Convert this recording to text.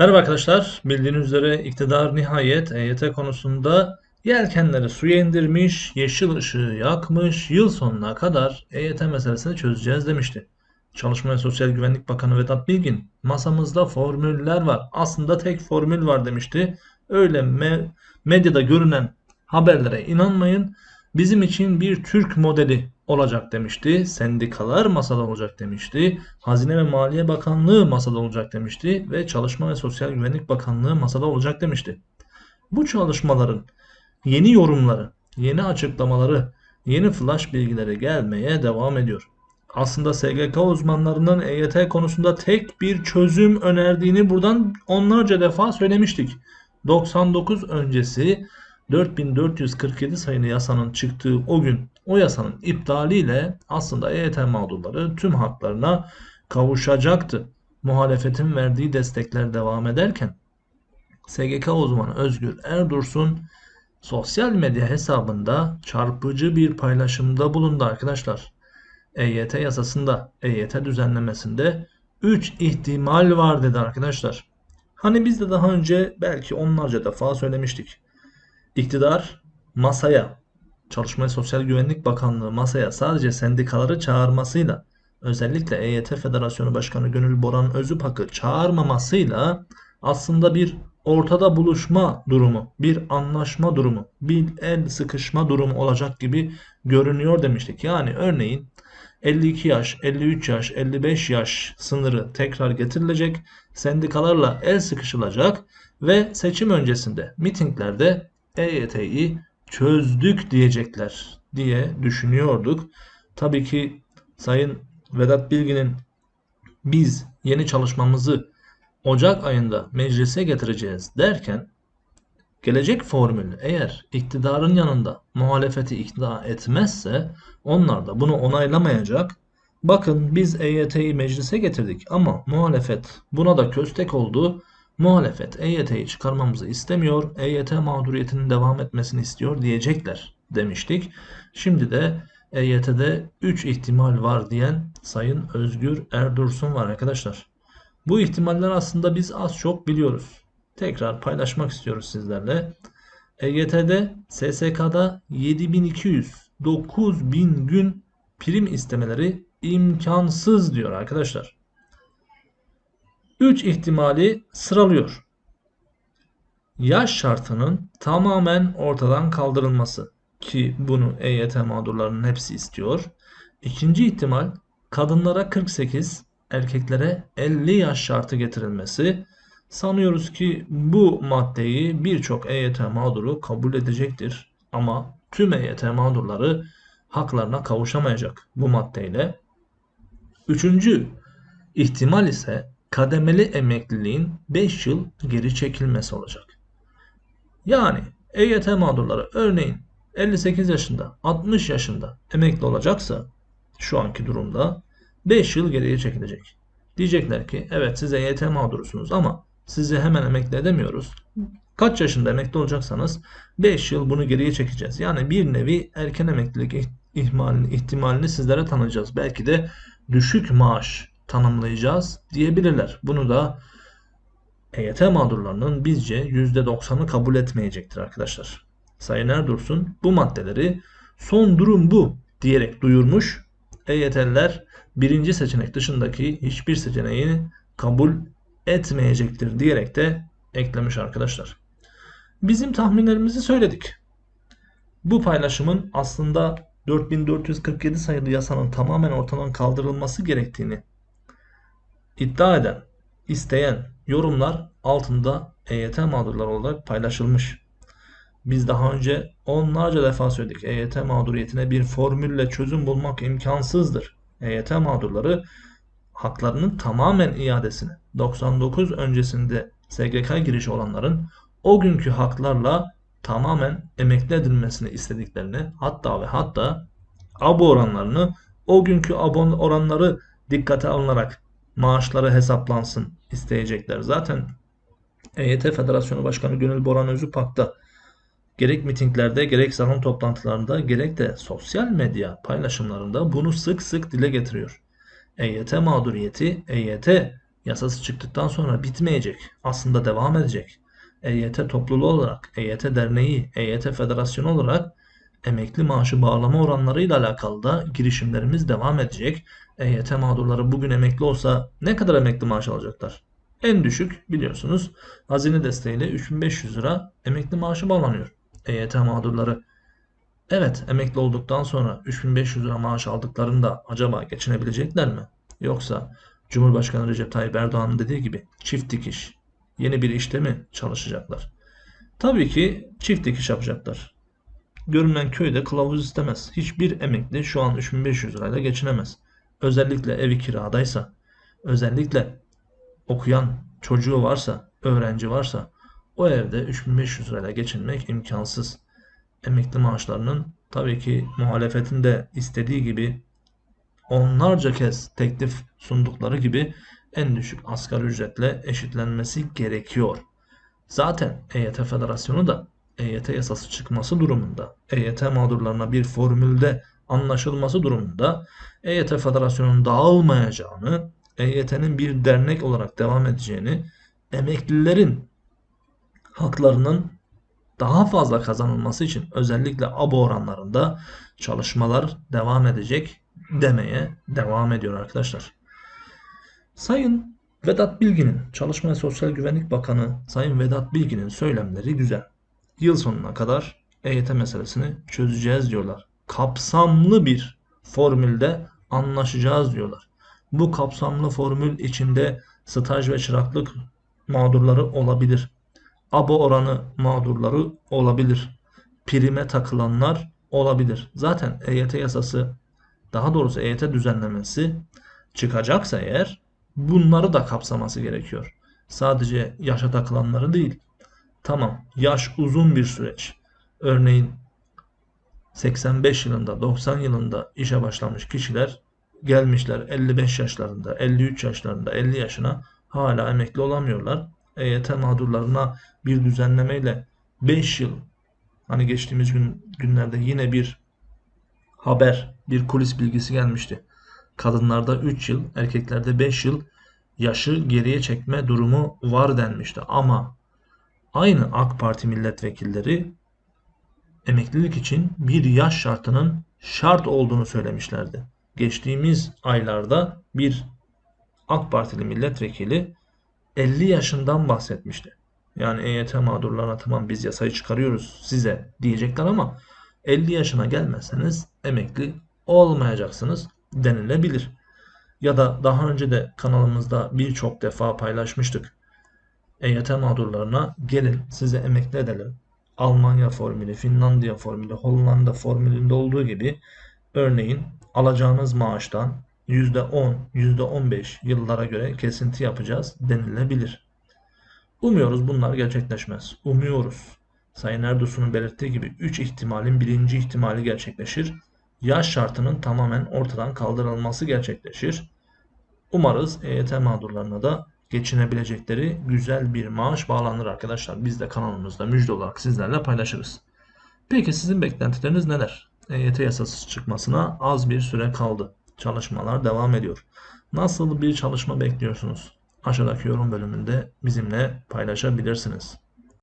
Merhaba arkadaşlar. Bildiğiniz üzere iktidar nihayet EYT konusunda yelkenleri suya indirmiş, yeşil ışığı yakmış, yıl sonuna kadar EYT meselesini çözeceğiz demişti. Çalışma ve Sosyal Güvenlik Bakanı Vedat Bilgin, masamızda formüller var. Aslında tek formül var demişti. Öyle me- medyada görünen haberlere inanmayın. Bizim için bir Türk modeli olacak demişti. Sendikalar masada olacak demişti. Hazine ve Maliye Bakanlığı masada olacak demişti ve Çalışma ve Sosyal Güvenlik Bakanlığı masada olacak demişti. Bu çalışmaların yeni yorumları, yeni açıklamaları, yeni flash bilgileri gelmeye devam ediyor. Aslında SGK uzmanlarının EYT konusunda tek bir çözüm önerdiğini buradan onlarca defa söylemiştik. 99 öncesi 4447 sayılı yasanın çıktığı o gün o yasanın iptaliyle aslında EYT mağdurları tüm haklarına kavuşacaktı. Muhalefetin verdiği destekler devam ederken SGK uzmanı Özgür Erdursun sosyal medya hesabında çarpıcı bir paylaşımda bulundu arkadaşlar. EYT yasasında, EYT düzenlemesinde 3 ihtimal var dedi arkadaşlar. Hani biz de daha önce belki onlarca defa söylemiştik. İktidar masaya, Çalışma ve Sosyal Güvenlik Bakanlığı masaya sadece sendikaları çağırmasıyla, özellikle EYT Federasyonu Başkanı Gönül Boran Özüpak'ı çağırmamasıyla aslında bir ortada buluşma durumu, bir anlaşma durumu, bir el sıkışma durumu olacak gibi görünüyor demiştik. Yani örneğin 52 yaş, 53 yaş, 55 yaş sınırı tekrar getirilecek, sendikalarla el sıkışılacak ve seçim öncesinde mitinglerde EYT'yi çözdük diyecekler diye düşünüyorduk. Tabii ki Sayın Vedat Bilgin'in biz yeni çalışmamızı Ocak ayında meclise getireceğiz derken gelecek formül eğer iktidarın yanında muhalefeti ikna etmezse onlar da bunu onaylamayacak. Bakın biz EYT'yi meclise getirdik ama muhalefet buna da köstek oldu. Muhalefet EYT'yi çıkarmamızı istemiyor, EYT mağduriyetinin devam etmesini istiyor diyecekler demiştik. Şimdi de EYT'de 3 ihtimal var diyen Sayın Özgür Erdursun var arkadaşlar. Bu ihtimaller aslında biz az çok biliyoruz. Tekrar paylaşmak istiyoruz sizlerle. EYT'de SSK'da 7200 9000 gün prim istemeleri imkansız diyor arkadaşlar. 3 ihtimali sıralıyor. Yaş şartının tamamen ortadan kaldırılması ki bunu EYT mağdurlarının hepsi istiyor. İkinci ihtimal kadınlara 48, erkeklere 50 yaş şartı getirilmesi. Sanıyoruz ki bu maddeyi birçok EYT mağduru kabul edecektir. Ama tüm EYT mağdurları haklarına kavuşamayacak bu maddeyle. Üçüncü ihtimal ise kademeli emekliliğin 5 yıl geri çekilmesi olacak. Yani EYT mağdurları örneğin 58 yaşında, 60 yaşında emekli olacaksa şu anki durumda 5 yıl geriye çekilecek. Diyecekler ki evet siz EYT mağdurusunuz ama sizi hemen emekli edemiyoruz. Kaç yaşında emekli olacaksanız 5 yıl bunu geriye çekeceğiz. Yani bir nevi erken emeklilik ihtimalini, ihtimalini sizlere tanıyacağız. Belki de düşük maaş tanımlayacağız diyebilirler. Bunu da EYT mağdurlarının bizce %90'ı kabul etmeyecektir arkadaşlar. Sayın Erdursun bu maddeleri son durum bu diyerek duyurmuş. EYT'liler birinci seçenek dışındaki hiçbir seçeneği kabul etmeyecektir diyerek de eklemiş arkadaşlar. Bizim tahminlerimizi söyledik. Bu paylaşımın aslında 4447 sayılı yasanın tamamen ortadan kaldırılması gerektiğini iddia eden, isteyen yorumlar altında EYT mağdurları olarak paylaşılmış. Biz daha önce onlarca defa söyledik. EYT mağduriyetine bir formülle çözüm bulmak imkansızdır. EYT mağdurları haklarının tamamen iadesini 99 öncesinde SGK girişi olanların o günkü haklarla tamamen emekli edilmesini istediklerini hatta ve hatta abo oranlarını o günkü abon oranları dikkate alınarak maaşları hesaplansın isteyecekler. Zaten EYT Federasyonu Başkanı Gönül Boran Özüpak da gerek mitinglerde gerek salon toplantılarında gerek de sosyal medya paylaşımlarında bunu sık sık dile getiriyor. EYT mağduriyeti EYT yasası çıktıktan sonra bitmeyecek. Aslında devam edecek. EYT topluluğu olarak, EYT derneği, EYT federasyonu olarak emekli maaşı bağlama oranlarıyla alakalı da girişimlerimiz devam edecek. EYT mağdurları bugün emekli olsa ne kadar emekli maaş alacaklar? En düşük biliyorsunuz hazine desteğiyle 3500 lira emekli maaşı bağlanıyor. EYT mağdurları evet emekli olduktan sonra 3500 lira maaş aldıklarında acaba geçinebilecekler mi? Yoksa Cumhurbaşkanı Recep Tayyip Erdoğan'ın dediği gibi çift dikiş yeni bir işte mi çalışacaklar? Tabii ki çift dikiş yapacaklar. Görünen köyde kılavuz istemez. Hiçbir emekli şu an 3500 lirayla geçinemez. Özellikle evi kiradaysa, özellikle okuyan çocuğu varsa, öğrenci varsa o evde 3500 lirayla geçinmek imkansız. Emekli maaşlarının tabii ki muhalefetin de istediği gibi onlarca kez teklif sundukları gibi en düşük asgari ücretle eşitlenmesi gerekiyor. Zaten EYT Federasyonu da EYT yasası çıkması durumunda, EYT mağdurlarına bir formülde anlaşılması durumunda EYT Federasyonu'nun dağılmayacağını, EYT'nin bir dernek olarak devam edeceğini, emeklilerin haklarının daha fazla kazanılması için özellikle abo oranlarında çalışmalar devam edecek demeye devam ediyor arkadaşlar. Sayın Vedat Bilgin'in, Çalışma ve Sosyal Güvenlik Bakanı Sayın Vedat Bilgin'in söylemleri güzel. Yıl sonuna kadar EYT meselesini çözeceğiz diyorlar. Kapsamlı bir formülde anlaşacağız diyorlar. Bu kapsamlı formül içinde staj ve çıraklık mağdurları olabilir. Abo oranı mağdurları olabilir. Prime takılanlar olabilir. Zaten EYT yasası daha doğrusu EYT düzenlemesi çıkacaksa eğer bunları da kapsaması gerekiyor. Sadece yaşa takılanları değil. Tamam yaş uzun bir süreç. Örneğin 85 yılında 90 yılında işe başlamış kişiler gelmişler 55 yaşlarında 53 yaşlarında 50 yaşına hala emekli olamıyorlar. EYT mağdurlarına bir düzenlemeyle 5 yıl hani geçtiğimiz gün günlerde yine bir haber bir kulis bilgisi gelmişti. Kadınlarda 3 yıl erkeklerde 5 yıl yaşı geriye çekme durumu var denmişti. Ama aynı AK Parti milletvekilleri emeklilik için bir yaş şartının şart olduğunu söylemişlerdi. Geçtiğimiz aylarda bir AK Partili milletvekili 50 yaşından bahsetmişti. Yani EYT mağdurlarına tamam biz yasayı çıkarıyoruz size diyecekler ama 50 yaşına gelmezseniz emekli olmayacaksınız denilebilir. Ya da daha önce de kanalımızda birçok defa paylaşmıştık. EYT mağdurlarına gelin size emekli edelim. Almanya formülü, Finlandiya formülü, Hollanda formülünde olduğu gibi örneğin alacağınız maaştan %10, %15 yıllara göre kesinti yapacağız denilebilir. Umuyoruz bunlar gerçekleşmez. Umuyoruz. Sayın Erdoğan'ın belirttiği gibi 3 ihtimalin birinci ihtimali gerçekleşir. Yaş şartının tamamen ortadan kaldırılması gerçekleşir. Umarız EYT mağdurlarına da geçinebilecekleri güzel bir maaş bağlanır arkadaşlar. Biz de kanalımızda müjde olarak sizlerle paylaşırız. Peki sizin beklentileriniz neler? EYT yasası çıkmasına az bir süre kaldı. Çalışmalar devam ediyor. Nasıl bir çalışma bekliyorsunuz? Aşağıdaki yorum bölümünde bizimle paylaşabilirsiniz.